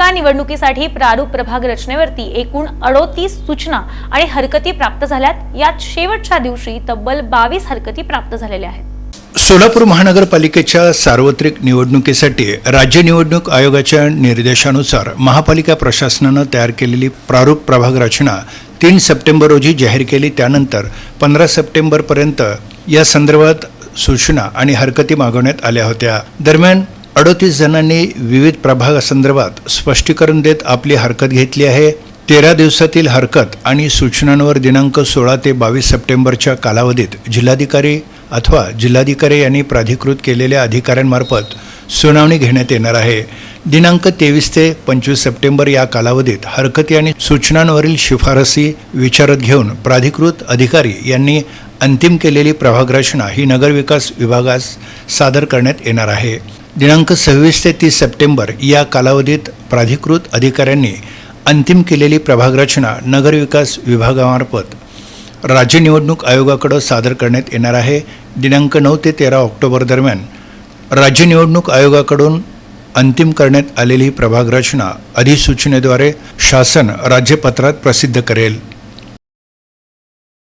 महापालिका निवडणुकीसाठी प्रारूप प्रभाग रचनेवरती एकूण अडोतीस सूचना आणि हरकती प्राप्त झाल्यात. यात शेवटच्या दिवशी तब्बल बावीस हरकती प्राप्त झालेल्या आहेत. सोलापूर महानगरपालिकेच्या सार्वत्रिक निवडणुकीसाठी राज्य निवडणूक आयोगाच्या निर्देशानुसार महापालिका प्रशासनानं तयार केलेली प्रारूप प्रभाग रचना तीन सप्टेंबर रोजी जाहीर केली. त्यानंतर पंधरा सप्टेंबरपर्यंत या संदर्भात सूचना आणि हरकती मागवण्यात आल्या होत्या. दरम्यान अडोतीस जणांनी विविध प्रभागासंदर्भात स्पष्टीकरण देत आपली हरकत घेतली आहे. तेरा दिवसातील हरकत आणि सूचनांवर दिनांक सोळा ते बावीस सप्टेंबरच्या कालावधीत जिल्हाधिकारी अथवा जिल्हाधिकारी यांनी प्राधिकृत केलेल्या अधिकाऱ्यांमार्फत सुनावणी घेण्यात येणार आहे. दिनांक तेवीस ते पंचवीस सप्टेंबर या कालावधीत हरकती आणि सूचनांवरील शिफारसी विचारात घेऊन प्राधिकृत अधिकारी यांनी अंतिम केलेली प्रभाग रचना ही नगरविकास विभागास सादर करण्यात येणार आहे. दिनांक सव्वीस ते तीस सप्टेंबर या कालावधीत प्राधिकृत अधिकाऱ्यांनी अंतिम केलेली प्रभागरचना नगरविकास विभागामार्फत राज्य निवडणूक आयोगाकडं सादर करण्यात येणार आहे. दिनांक नऊ ते तेरा ऑक्टोबर दरम्यान राज्य निवडणूक आयोगाकडून अंतिम करण्यात आलेली ही अधिसूचनेद्वारे शासन राज्यपत्रात प्रसिद्ध करेल.